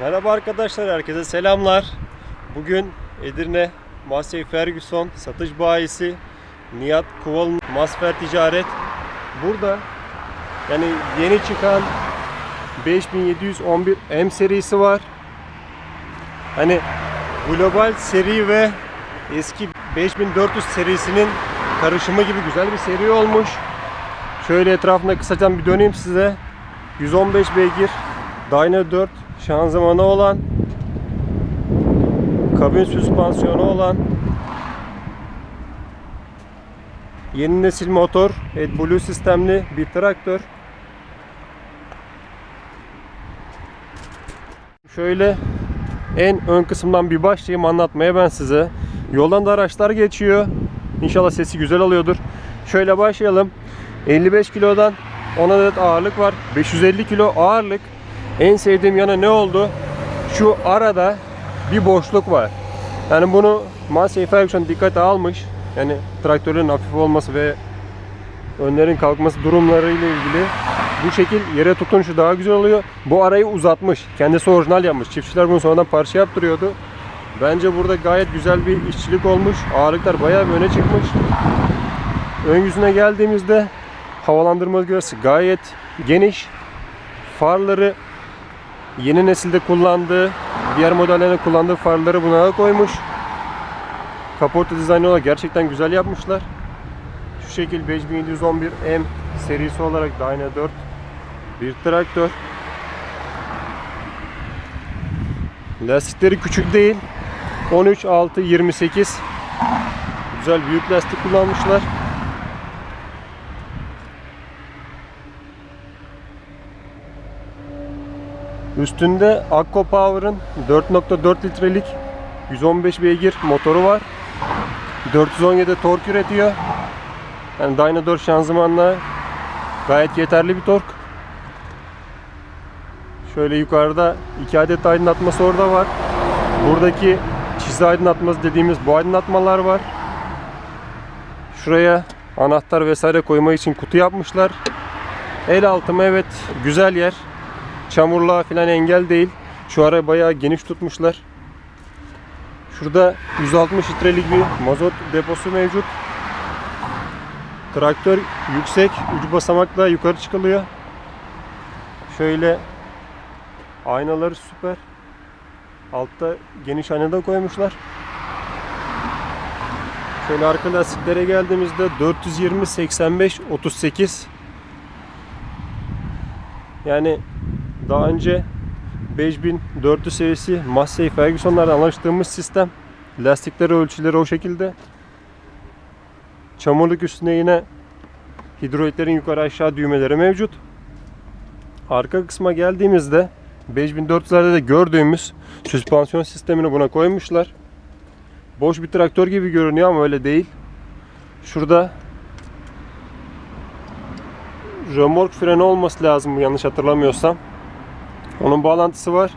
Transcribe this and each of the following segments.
Merhaba arkadaşlar, herkese selamlar. Bugün Edirne Massey Ferguson satış bayisi Nihat Kuval'ın Masfer Ticaret. Burada yani yeni çıkan 5711 M serisi var. Hani global seri ve eski 5400 serisinin karışımı gibi güzel bir seri olmuş. Şöyle etrafında kısaca bir döneyim size. 115 beygir Dyna 4 şanzımanı olan kabin süspansiyonu olan yeni nesil motor AdBlue sistemli bir traktör. Şöyle en ön kısımdan bir başlayayım anlatmaya ben size. Yoldan da araçlar geçiyor. İnşallah sesi güzel alıyordur. Şöyle başlayalım. 55 kilodan 10 adet ağırlık var. 550 kilo ağırlık. En sevdiğim yanı ne oldu? Şu arada bir boşluk var. Yani bunu Massey Ferguson dikkate almış. Yani traktörün hafif olması ve önlerin kalkması durumlarıyla ilgili bu şekil yere tutunuşu daha güzel oluyor. Bu arayı uzatmış. Kendisi orijinal yapmış. Çiftçiler bunu sonradan parça yaptırıyordu. Bence burada gayet güzel bir işçilik olmuş. Ağırlıklar bayağı bir öne çıkmış. Ön yüzüne geldiğimizde havalandırma ızgarası gayet geniş. Farları yeni nesilde kullandığı, diğer modellerin kullandığı farları buna koymuş. Kaporta dizaynı olarak gerçekten güzel yapmışlar. Şu şekil 5711M serisi olarak Dyna 4 bir traktör. Lastikleri küçük değil. 13 6 28 güzel büyük lastik kullanmışlar. Üstünde Akko Power'ın 4.4 litrelik 115 beygir motoru var. 417 tork üretiyor. Yani Dyna 4 şanzımanla gayet yeterli bir tork. Şöyle yukarıda iki adet aydınlatması orada var. Buradaki çizgi aydınlatması dediğimiz bu aydınlatmalar var. Şuraya anahtar vesaire koyma için kutu yapmışlar. El altımı evet güzel yer. Çamurluğa falan engel değil. Şu ara bayağı geniş tutmuşlar. Şurada 160 litrelik bir mazot deposu mevcut. Traktör yüksek, ucu basamakla yukarı çıkılıyor. Şöyle aynaları süper. Altta geniş ayna da koymuşlar. Şöyle arka lastiklere geldiğimizde 420 85 38 yani daha önce 5400 serisi Massey Ferguson'lardan alıştığımız sistem. Lastikleri ölçüleri o şekilde. Çamurluk üstüne yine hidroliklerin yukarı aşağı düğmeleri mevcut. Arka kısma geldiğimizde 5400'lerde de gördüğümüz süspansiyon sistemini buna koymuşlar. Boş bir traktör gibi görünüyor ama öyle değil. Şurada römork freni olması lazım yanlış hatırlamıyorsam. Onun bağlantısı var.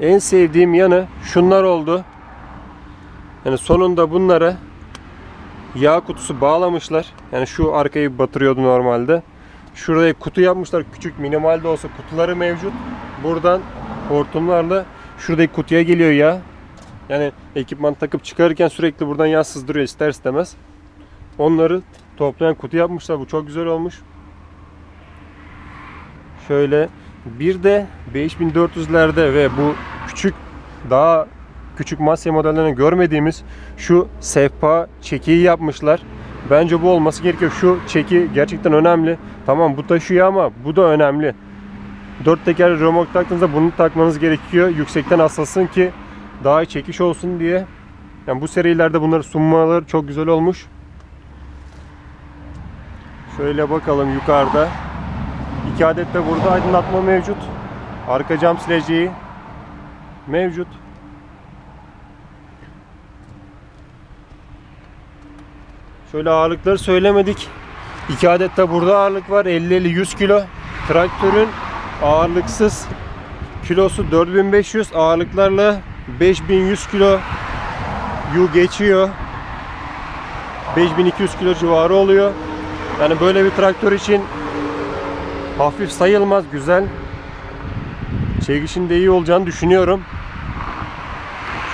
En sevdiğim yanı şunlar oldu. Yani sonunda bunlara yağ kutusu bağlamışlar. Yani şu arkayı batırıyordu normalde. Şuraya kutu yapmışlar. Küçük minimal de olsa kutuları mevcut. Buradan hortumlarla şuradaki kutuya geliyor yağ. Yani ekipman takıp çıkarırken sürekli buradan yağ sızdırıyor ister istemez. Onları toplayan kutu yapmışlar. Bu çok güzel olmuş. Şöyle bir de 5400'lerde ve bu küçük daha küçük Masya modellerini görmediğimiz şu sehpa çekiyi yapmışlar. Bence bu olması gerekiyor. Şu çeki gerçekten önemli. Tamam bu taşıyor ama bu da önemli. Dört teker römork taktığınızda bunu takmanız gerekiyor. Yüksekten asılsın ki daha iyi çekiş olsun diye. Yani bu serilerde bunları sunmaları çok güzel olmuş. Şöyle bakalım yukarıda. İki adet de burada aydınlatma mevcut. Arka cam sileceği mevcut. Şöyle ağırlıkları söylemedik. İki adet de burada ağırlık var. 50-50-100 kilo. Traktörün ağırlıksız kilosu 4500 ağırlıklarla 5100 kilo yu geçiyor. 5200 kilo civarı oluyor. Yani böyle bir traktör için hafif sayılmaz güzel Çekişin de iyi olacağını düşünüyorum.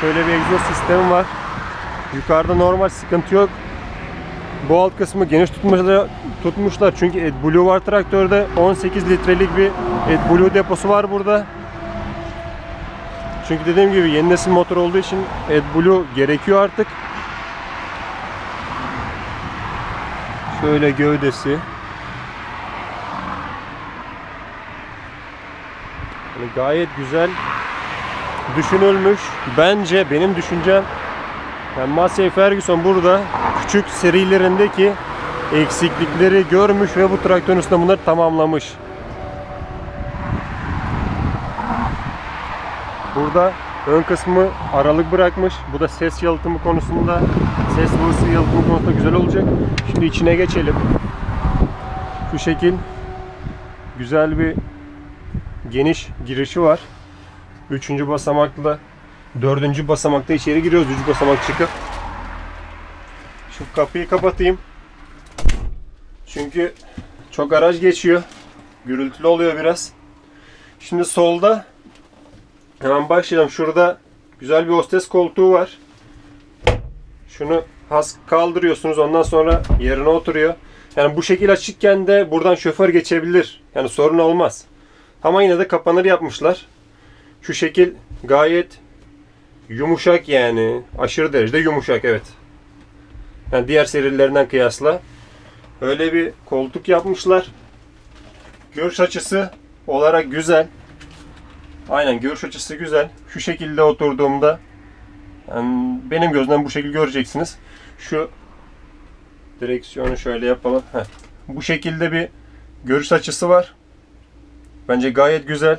Şöyle bir egzoz sistemi var. Yukarıda normal sıkıntı yok. Bu alt kısmı geniş tutmuşlar, tutmuşlar çünkü AdBlue var traktörde. 18 litrelik bir AdBlue deposu var burada. Çünkü dediğim gibi yeni nesil motor olduğu için AdBlue gerekiyor artık. Şöyle gövdesi. Gayet güzel düşünülmüş. Bence benim düşüncem yani Massey Ferguson burada küçük serilerindeki eksiklikleri görmüş ve bu traktörün üstünde bunları tamamlamış. Burada ön kısmı aralık bırakmış. Bu da ses yalıtımı konusunda, ses borusu yalıtımı konusunda güzel olacak. Şimdi içine geçelim. Şu şekil güzel bir geniş girişi var. Üçüncü basamakla dördüncü basamakta içeri giriyoruz. Üç basamak çıkıp. Şu kapıyı kapatayım. Çünkü çok araç geçiyor. Gürültülü oluyor biraz. Şimdi solda hemen başlayalım. Şurada güzel bir hostes koltuğu var. Şunu has kaldırıyorsunuz. Ondan sonra yerine oturuyor. Yani bu şekil açıkken de buradan şoför geçebilir. Yani sorun olmaz. Ama yine de kapanır yapmışlar. Şu şekil gayet yumuşak yani. Aşırı derecede yumuşak evet. Yani diğer serilerinden kıyasla. Öyle bir koltuk yapmışlar. Görüş açısı olarak güzel. Aynen görüş açısı güzel. Şu şekilde oturduğumda yani benim gözümden bu şekilde göreceksiniz. Şu direksiyonu şöyle yapalım. Heh. Bu şekilde bir görüş açısı var. Bence gayet güzel.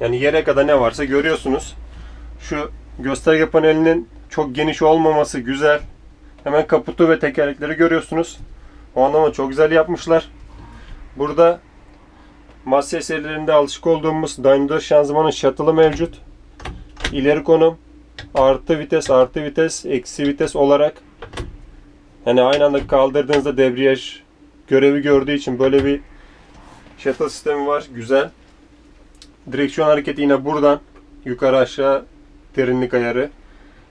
Yani yere kadar ne varsa görüyorsunuz. Şu gösterge panelinin çok geniş olmaması güzel. Hemen kaputu ve tekerlekleri görüyorsunuz. O anlamda çok güzel yapmışlar. Burada Massey serilerinde alışık olduğumuz Daimler şanzımanın shuttle'ı mevcut. İleri konum, artı vites, artı vites, eksi vites olarak yani aynı anda kaldırdığınızda debriyaj görevi gördüğü için böyle bir shuttle sistemi var. Güzel. Direksiyon hareketi yine buradan yukarı aşağı derinlik ayarı.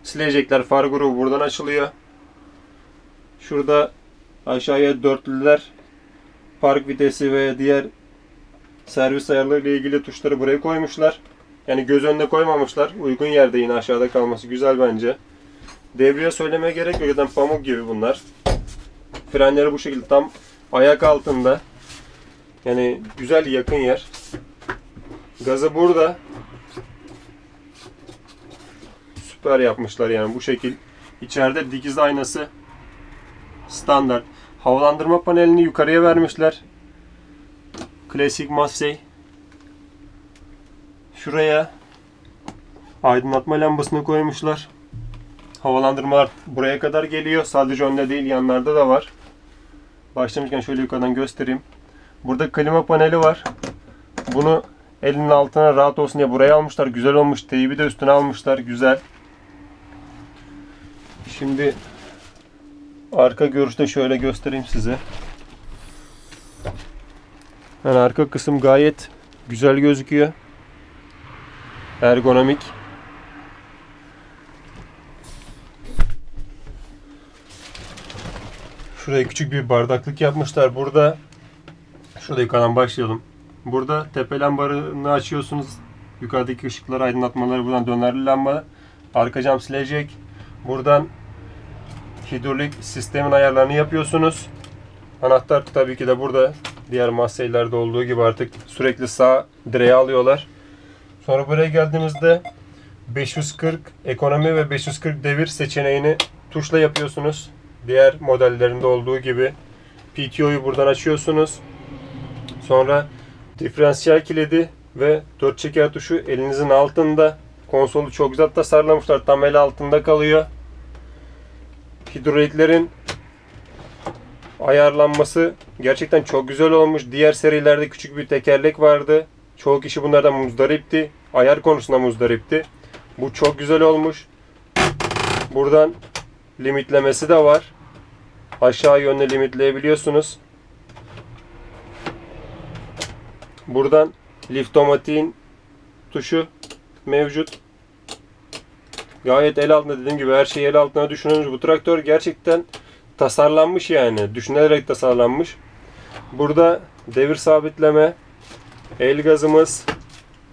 Silecekler far grubu buradan açılıyor. Şurada aşağıya dörtlüler park vitesi ve diğer servis ayarları ile ilgili tuşları buraya koymuşlar. Yani göz önüne koymamışlar. Uygun yerde yine aşağıda kalması güzel bence. Devreye söylemeye gerek yok. Zaten pamuk gibi bunlar. Frenleri bu şekilde tam ayak altında. Yani güzel yakın yer. Gazı burada. Süper yapmışlar yani bu şekil. İçeride dikiz aynası standart. Havalandırma panelini yukarıya vermişler. Klasik Massey. Şuraya aydınlatma lambasını koymuşlar. Havalandırmalar buraya kadar geliyor. Sadece önde değil yanlarda da var. Başlamışken şöyle yukarıdan göstereyim. Burada klima paneli var. Bunu elinin altına rahat olsun diye buraya almışlar. Güzel olmuş. Teybi de üstüne almışlar. Güzel. Şimdi arka görüşte şöyle göstereyim size. Yani arka kısım gayet güzel gözüküyor. Ergonomik. Şuraya küçük bir bardaklık yapmışlar. Burada şurada yukarıdan başlayalım. Burada tepe lambalarını açıyorsunuz. Yukarıdaki ışıkları aydınlatmaları buradan dönerli lamba. Arka cam silecek. Buradan hidrolik sistemin ayarlarını yapıyorsunuz. Anahtar tabii ki de burada. Diğer Massey'lerde olduğu gibi artık sürekli sağ direğe alıyorlar. Sonra buraya geldiğimizde 540 ekonomi ve 540 devir seçeneğini tuşla yapıyorsunuz. Diğer modellerinde olduğu gibi PTO'yu buradan açıyorsunuz. Sonra diferansiyel kilidi ve 4 çeker tuşu elinizin altında. Konsolu çok güzel tasarlamışlar. Tam el altında kalıyor. Hidroliklerin ayarlanması gerçekten çok güzel olmuş. Diğer serilerde küçük bir tekerlek vardı. Çoğu kişi bunlardan muzdaripti. Ayar konusunda muzdaripti. Bu çok güzel olmuş. Buradan limitlemesi de var. Aşağı yönlü limitleyebiliyorsunuz. Buradan Liftomatiğin tuşu mevcut. Gayet el altında dediğim gibi her şeyi el altına düşünülmüş. Bu traktör gerçekten tasarlanmış yani. Düşünülerek tasarlanmış. Burada devir sabitleme, el gazımız,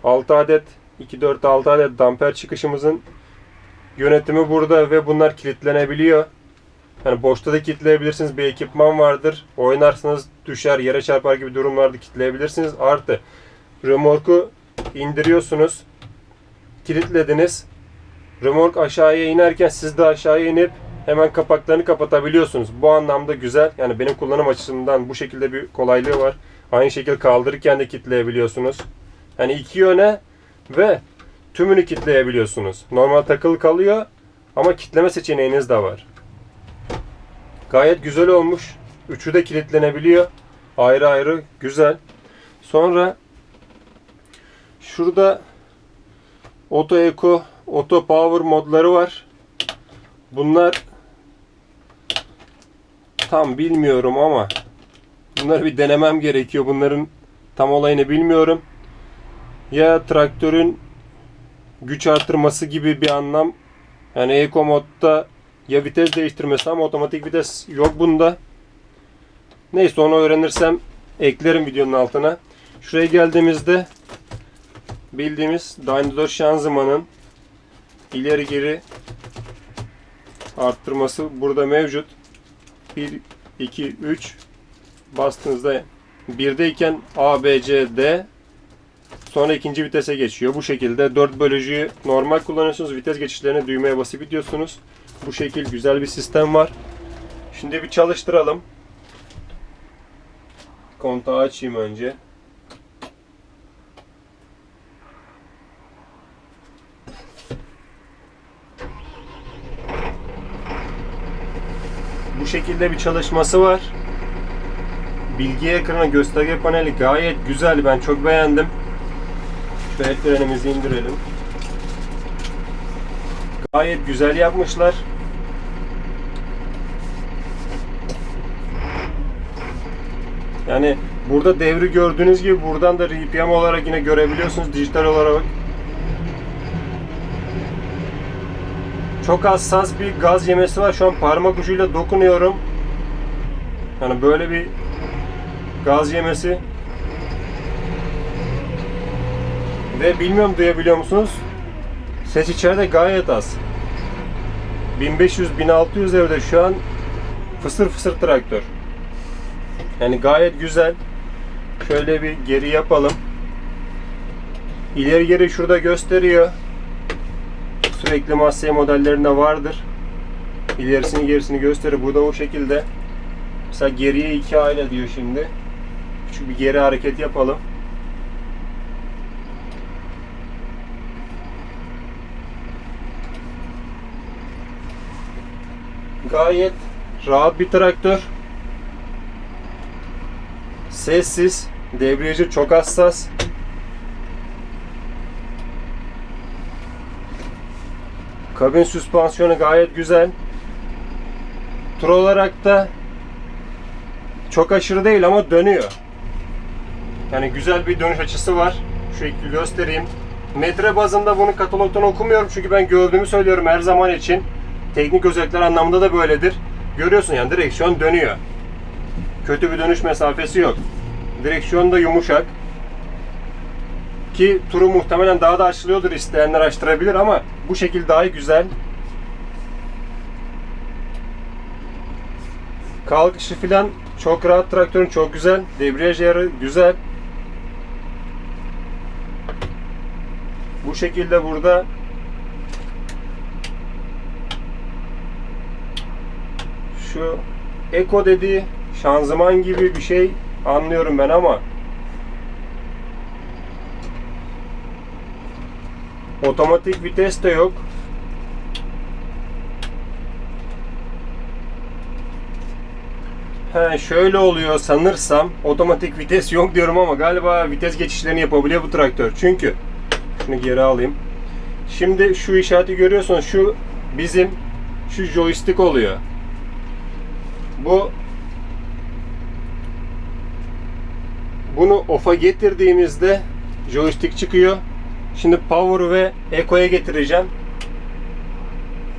6 adet 2 4 6 adet damper çıkışımızın yönetimi burada ve bunlar kilitlenebiliyor. Yani boşta da kilitleyebilirsiniz. Bir ekipman vardır. Oynarsanız düşer, yere çarpar gibi durumlarda kilitleyebilirsiniz. Artı remorku indiriyorsunuz. Kilitlediniz. Remork aşağıya inerken siz de aşağıya inip hemen kapaklarını kapatabiliyorsunuz. Bu anlamda güzel. Yani benim kullanım açısından bu şekilde bir kolaylığı var. Aynı şekilde kaldırırken de kilitleyebiliyorsunuz. Yani iki yöne ve tümünü kilitleyebiliyorsunuz. Normal takılı kalıyor ama kitleme seçeneğiniz de var. Gayet güzel olmuş. Üçü de kilitlenebiliyor. Ayrı ayrı güzel. Sonra şurada Auto Eco, Auto Power modları var. Bunlar tam bilmiyorum ama bunları bir denemem gerekiyor. Bunların tam olayını bilmiyorum. Ya traktörün güç artırması gibi bir anlam. Yani Eco modda ya vites değiştirmesi ama otomatik vites yok bunda. Neyse onu öğrenirsem eklerim videonun altına. Şuraya geldiğimizde bildiğimiz Dyno şanzımanın ileri geri arttırması burada mevcut. 1, 2, 3 bastığınızda birdeyken A, B, C, D sonra ikinci vitese geçiyor. Bu şekilde 4 bölücüyü normal kullanıyorsunuz. Vites geçişlerine düğmeye basıp gidiyorsunuz. Bu şekil güzel bir sistem var. Şimdi bir çalıştıralım. Kontağı açayım önce. Bu şekilde bir çalışması var. Bilgi ekranı, gösterge paneli gayet güzel. Ben çok beğendim. El frenimizi indirelim. Gayet güzel yapmışlar. Yani burada devri gördüğünüz gibi buradan da RPM olarak yine görebiliyorsunuz dijital olarak. Çok hassas bir gaz yemesi var. Şu an parmak ucuyla dokunuyorum. Yani böyle bir gaz yemesi. Ve bilmiyorum duyabiliyor musunuz? Ses içeride gayet az. 1500-1600 evde şu an fısır fısır traktör. Yani gayet güzel. Şöyle bir geri yapalım. İleri geri şurada gösteriyor. Sürekli Massey modellerinde vardır. İlerisini gerisini gösterir. Bu da o şekilde. Mesela geriye 2 aile diyor şimdi. Küçük bir geri hareket yapalım. Gayet rahat bir traktör. Sessiz. Debriyajı çok hassas. Kabin süspansiyonu gayet güzel. Tur olarak da çok aşırı değil ama dönüyor. Yani güzel bir dönüş açısı var. Şu şekilde göstereyim. Metre bazında bunu katalogdan okumuyorum çünkü ben gördüğümü söylüyorum her zaman için. Teknik özellikler anlamında da böyledir. Görüyorsun yani direksiyon dönüyor. Kötü bir dönüş mesafesi yok. Direksiyon da yumuşak. Ki turu muhtemelen daha da açılıyordur isteyenler açtırabilir ama bu şekil daha güzel. Kalkışı filan çok rahat traktörün çok güzel. Debriyaj yarı güzel. Bu şekilde burada şu Eko dediği şanzıman gibi bir şey anlıyorum ben ama otomatik vites de yok. He, şöyle oluyor sanırsam otomatik vites yok diyorum ama galiba vites geçişlerini yapabiliyor bu traktör. Çünkü şunu geri alayım. Şimdi şu işareti görüyorsunuz. Şu bizim şu joystick oluyor. Bu bunu off'a getirdiğimizde joystick çıkıyor. Şimdi power ve eco'ya getireceğim.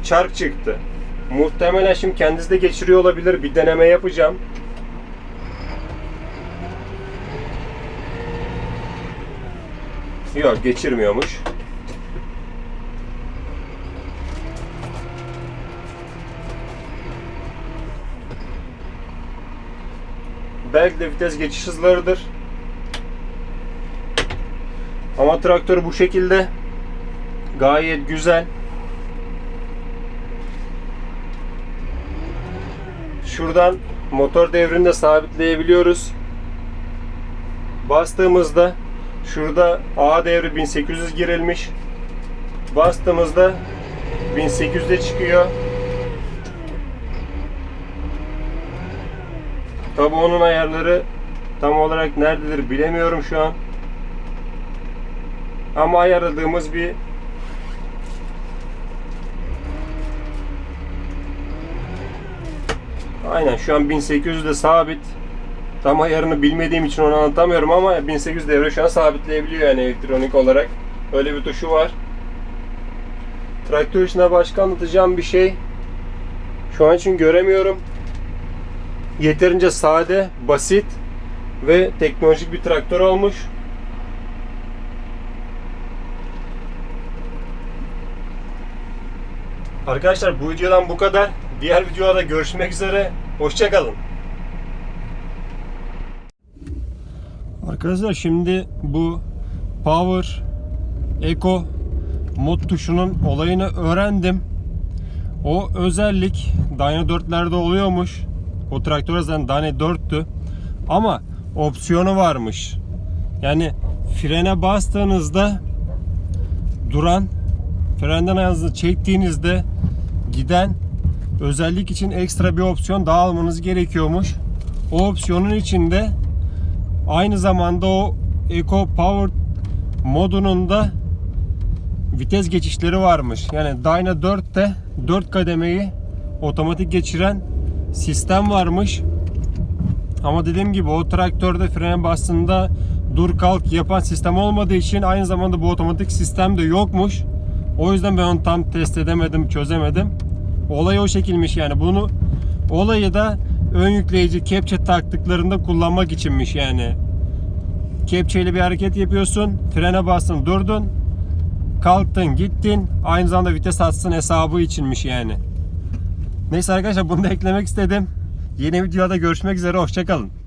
Çark çıktı. Muhtemelen şimdi kendisi de geçiriyor olabilir. Bir deneme yapacağım. Yok geçirmiyormuş. Belki de vites geçiş hızlarıdır. Ama traktör bu şekilde gayet güzel. Şuradan motor devrini de sabitleyebiliyoruz. Bastığımızda şurada A devri 1800 girilmiş. Bastığımızda 1800'de çıkıyor. Tabi onun ayarları tam olarak nerededir bilemiyorum şu an. Ama ayarladığımız bir Aynen şu an 1800 de sabit. Tam ayarını bilmediğim için onu anlatamıyorum ama 1800 devre şu an sabitleyebiliyor yani elektronik olarak. Öyle bir tuşu var. Traktör içinde başka anlatacağım bir şey şu an için göremiyorum. Yeterince sade, basit ve teknolojik bir traktör olmuş. Arkadaşlar bu videodan bu kadar. Diğer videoda görüşmek üzere. Hoşçakalın. Arkadaşlar şimdi bu Power Eco mod tuşunun olayını öğrendim. O özellik Dyna 4'lerde oluyormuş. O traktör zaten Dyna 4'tü. Ama opsiyonu varmış. Yani frene bastığınızda duran frenden ayağınızı çektiğinizde giden özellik için ekstra bir opsiyon daha almanız gerekiyormuş. O opsiyonun içinde aynı zamanda o Eco Power modunun da vites geçişleri varmış. Yani Dyna 4'te 4 kademeyi otomatik geçiren sistem varmış. Ama dediğim gibi o traktörde frene bastığında dur kalk yapan sistem olmadığı için aynı zamanda bu otomatik sistem de yokmuş. O yüzden ben onu tam test edemedim, çözemedim. Olay o şekilmiş yani. Bunu olayı da ön yükleyici kepçe taktıklarında kullanmak içinmiş yani. Kepçeyle bir hareket yapıyorsun, frene bastın, durdun, kalktın, gittin. Aynı zamanda vites atsın hesabı içinmiş yani. Neyse arkadaşlar bunu da eklemek istedim. Yeni videoda görüşmek üzere, hoşçakalın.